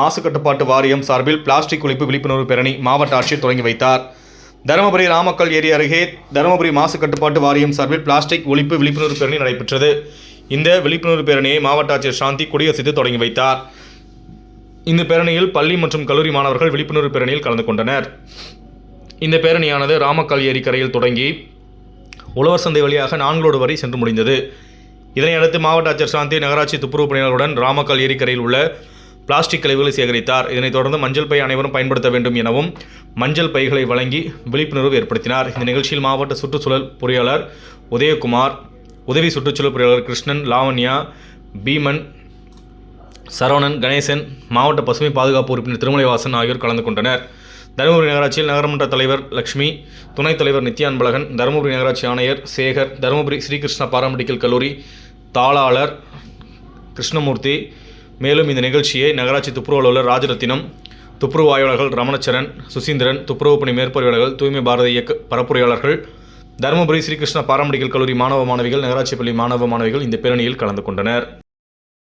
மாசு கட்டுப்பாட்டு வாரியம் சார்பில் பிளாஸ்டிக் ஒழிப்பு விழிப்புணர்வு பேரணி மாவட்ட ஆட்சியர் தொடங்கி வைத்தார். தருமபுரி ராமக்கல் ஏரி அருகே தருமபுரி மாசு கட்டுப்பாட்டு வாரியம் சார்பில் பிளாஸ்டிக் ஒழிப்பு விழிப்புணர்வு பேரணி நடைபெற்றது. இந்த விழிப்புணர்வு பேரணியை மாவட்ட ஆட்சியர் சாந்தி கொடியசைத்து தொடங்கி வைத்தார். இந்த பேரணியில் பள்ளி மற்றும் கல்லூரி மாணவர்கள் விழிப்புணர்வு பேரணியில் கலந்து கொண்டனர். இந்த பேரணியானது ராமக்கல் ஏரிக்கரையில் தொடங்கி உழவர் சந்தை வழியாக நான்கோடு வரை சென்று முடிந்தது. இதனையடுத்து மாவட்ட ஆட்சியர் சாந்தி நகராட்சி துப்புரவு பணியாளர்களுடன் ராமக்கல் ஏரிக்கரையில் உள்ள பிளாஸ்டிக் கழிவுகளை சேகரித்தார். இதனைத் தொடர்ந்து மஞ்சள் பை அனைவரும் பயன்படுத்த வேண்டும் எனவும் மஞ்சள் பைகளை வழங்கி விழிப்புணர்வு ஏற்படுத்தினார். இந்த நிகழ்ச்சியில் மாவட்ட சுற்றுச்சூழல் பொறியாளர் உதயகுமார் உதவி சுற்றுச்சூழல் பொறியாளர் கிருஷ்ணன் லாவண்யா பீமன் சரவணன் கணேசன் மாவட்ட பசுமை பாதுகாப்பு உறுப்பினர் திருமலைவாசன் ஆகியோர் கலந்து கொண்டனர். தருமபுரி நகராட்சியில் நகரமன்ற தலைவர் லக்ஷ்மி துணைத் தலைவர் நித்யா அன்பழகன் தருமபுரி நகராட்சி ஆணையர் சேகர் தருமபுரி ஸ்ரீகிருஷ்ணா பாராமெடிக்கல் கல்லூரி தாளாளர் கிருஷ்ணமூர்த்தி மேலும் இந்த நிகழ்ச்சியை நகராட்சி துப்புரவு அலுவலர் ராஜரத்தினம் துப்புரவு ஆய்வாளர்கள் ரமணச்சரன் சுசீந்திரன் துப்புரவு பணி மேற்பார்வையாளர்கள் தூய்மை பாரத இயக்க பரப்புரையாளர்கள் தருமபுரி ஸ்ரீகிருஷ்ணா பாராமெடிக்கல் கல்லூரி மாணவ மாணவிகள் நகராட்சி பள்ளி மாணவ மாணவிகள் இந்த பேரணியில் கலந்து கொண்டனர்.